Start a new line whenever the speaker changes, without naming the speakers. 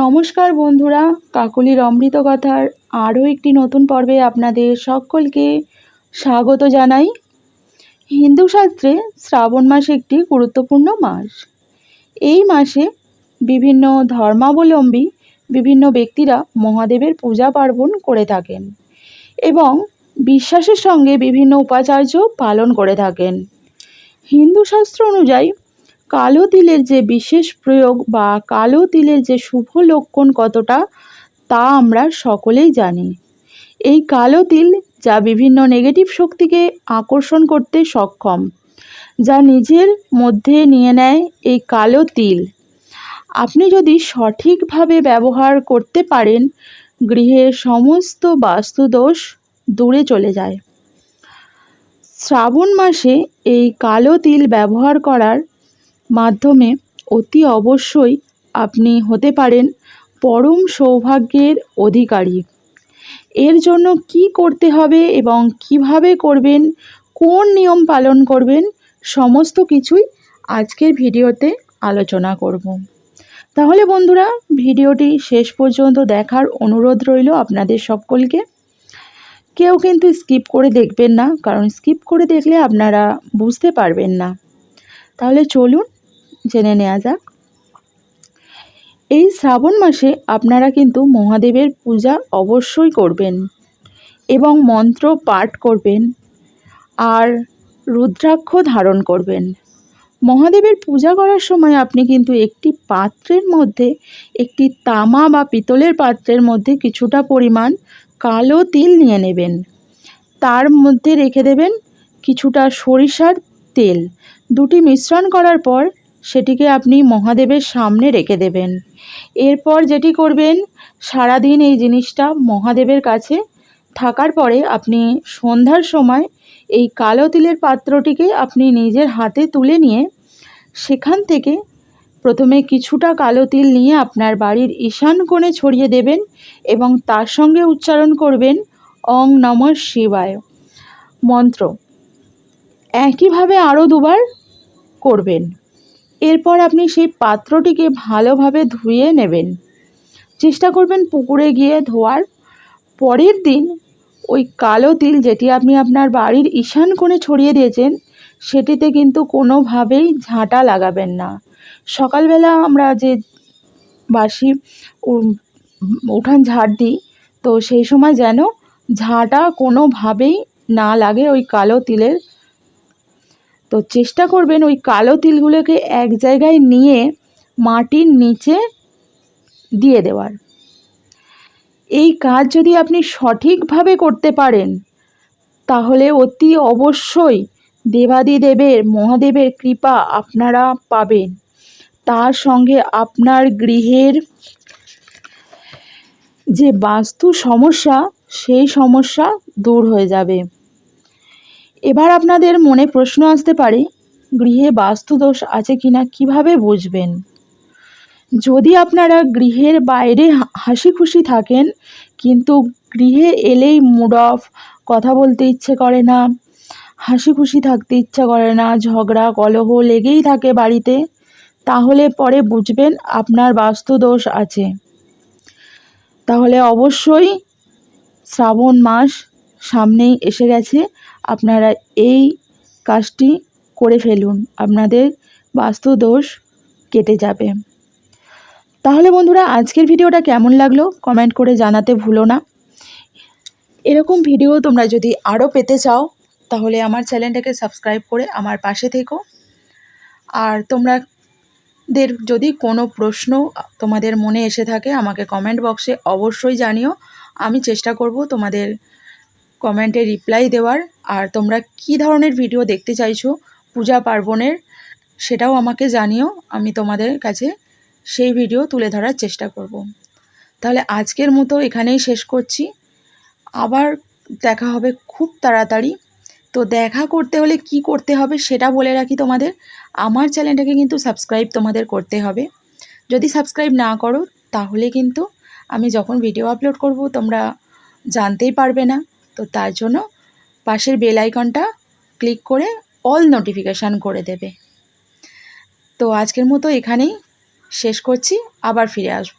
নমস্কার বন্ধুরা, কাকলির অমৃত কথার আরও একটি নতুন পর্বে আপনাদের সকলকে স্বাগত জানাই। হিন্দু শাস্ত্রে শ্রাবণ মাস একটি গুরুত্বপূর্ণ মাস। এই মাসে বিভিন্ন ধর্মাবলম্বী বিভিন্ন ব্যক্তিরা মহাদেবের পূজা পার্বণ করে থাকেন এবং বিশ্বাসের সঙ্গে বিভিন্ন উপাচার্য পালন করে থাকেন। হিন্দু শাস্ত্র অনুযায়ী কালো তিলের যে বিশেষ প্রয়োগ বা কালো তিলের যে শুভ লক্ষণ কতটা, তা আমরা সকলেই জানি। এই কালো তিল যা বিভিন্ন নেগেটিভ শক্তিকে আকর্ষণ করতে সক্ষম, যা নিজের মধ্যে নিয়ে নেয় এই কালো তিল। আপনি যদি সঠিকভাবে ব্যবহার করতে পারেন গৃহের সমস্ত বাস্তুদোষ দূরে চলে যায়। শ্রাবণ মাসে এই কালো তিল ব্যবহার করার মাধ্যমে অতি অবশ্যই আপনি হতে পারেন পরম সৌভাগ্যের অধিকারী। এর জন্য কি করতে হবে এবং কীভাবে করবেন, কোন নিয়ম পালন করবেন, সমস্ত কিছুই আজকের ভিডিওতে আলোচনা করব। তাহলে বন্ধুরা, ভিডিওটি শেষ পর্যন্ত দেখার অনুরোধ রইল আপনাদের সকলকে। কেউ কিন্তু স্কিপ করে দেখবেন না, কারণ স্কিপ করে দেখলে আপনারা বুঝতে পারবেন না। তাহলে চলুন জেনে নেওয়া যাক। এই শ্রাবণ মাসে আপনারা কিন্তু মহাদেবের পূজা অবশ্যই করবেন এবং মন্ত্র পাঠ করবেন আর রুদ্রাক্ষ ধারণ করবেন। মহাদেবের পূজা করার সময় আপনি কিন্তু একটি পাত্রের মধ্যে, একটি তামা বা পিতলের পাত্রের মধ্যে কিছুটা পরিমাণ কালো তিল নিয়ে নেবেন। তার মধ্যে রেখে দেবেন কিছুটা সরিষার তেল। দুটি মিশ্রণ করার পর সেটিকে আপনি মহাদেবের সামনে রেখে দেবেন। এরপর যেটি করবেন, সারাদিন এই জিনিসটা মহাদেবের কাছে থাকার পরে আপনি সন্ধ্যার সময় এই কালো তিলের পাত্রটিকে আপনি নিজের হাতে তুলে নিয়ে সেখান থেকে প্রথমে কিছুটা কালো তিল নিয়ে আপনার বাড়ির ঈশান কোণে ছড়িয়ে দেবেন এবং তার সঙ্গে উচ্চারণ করবেন অং নম শিবায়। মন্ত্র। একইভাবে আরও দুবার করবেন। এরপর আপনি সেই পাত্রটিকে ভালোভাবে ধুয়ে নেবেন। চেষ্টা করবেন পুকুরে গিয়ে ধোয়ার। পরের দিন ওই কালো তিল যেটি আপনি আপনার বাড়ির ঈশান কোণে ছড়িয়ে দিয়েছেন, সেটিতে কিন্তু কোনোভাবেই ঝাঁটা লাগাবেন না। সকালবেলা আমরা যে বাসি উঠান ঝাড় দিই, তো সেই সময় যেন ঝাঁটা কোনোভাবেই না লাগে ওই কালো তিলের তো চেষ্টা করবেন ওই কালো তিলগুলোকে এক জায়গায় নিয়ে মাটির নিচে দিয়ে দেওয়ার। এই কাজ যদি আপনি সঠিকভাবে করতে পারেন, তাহলে অতি অবশ্যই দেবাদিদেবের, মহাদেবের কৃপা আপনারা পাবেন। তার সঙ্গে আপনার গৃহের যে বাস্তু সমস্যা, সেই সমস্যা দূর হয়ে যাবে। এবার আপনাদের মনে প্রশ্ন আসতে পারে, গৃহে বাস্তুদোষ আছে কিনা কীভাবে বুঝবেন? যদি আপনারা গৃহের বাইরে হাসি খুশি থাকেন, কিন্তু গৃহে এলেই মুড অফ, কথা বলতে ইচ্ছে করে না, হাসি খুশি থাকতে ইচ্ছা করে না, ঝগড়া, কলহ লেগেই থাকে বাড়িতে, তাহলে পরে বুঝবেন আপনার বাস্তুদোষ আছে। তাহলে অবশ্যই শ্রাবণ মাস সামনেই এসে গেছে। আপনারা এই কাজটি করে ফেলুন। আপনাদের বাস্তু দোষ কেটে যাবে। তাহলে বন্ধুরা, আজকের ভিডিওটা কেমন লাগল? কমেন্ট করে জানাতে ভুলো না। এরকম ভিডিও তোমরা যদি আরও পেতে চাও, তাহলে আমার চ্যানেলটাকে সাবস্ক্রাইব করে আমার পাশে থেকো। আর তোমরা দের যদি কোনো প্রশ্ন তোমাদের মনে এসে থাকে, আমাকে কমেন্ট বক্সে অবশ্যই জানিও। আমি চেষ্টা করব তোমাদের কমেন্টে রিপ্লাই দেওয়ার। আর তোমরা কি ধরনের ভিডিও দেখতে চাইছো পূজা পার্বণের, সেটাও আমাকে জানিও। আমি তোমাদের কাছে সেই ভিডিও তুলে ধরার চেষ্টা করব। তাহলে আজকের মতো এখানেই শেষ করছি। আবার দেখা হবে খুব তাড়াতাড়ি। তো দেখা করতে হলে কি করতে হবে সেটা বলে রাখি তোমাদের। আমার চ্যানেলটাকে কিন্তু সাবস্ক্রাইব তোমাদের করতে হবে। যদি সাবস্ক্রাইব না করো, তাহলে কিন্তু আমি যখন ভিডিও আপলোড করব, তোমরা জানতেই পারবে না। তো তার জন্য পাশের বেল আইকনটা ক্লিক করে অল নোটিফিকেশান করে দেবে। তো আজকের মতো এখানেই শেষ করছি, আবার ফিরে আসব।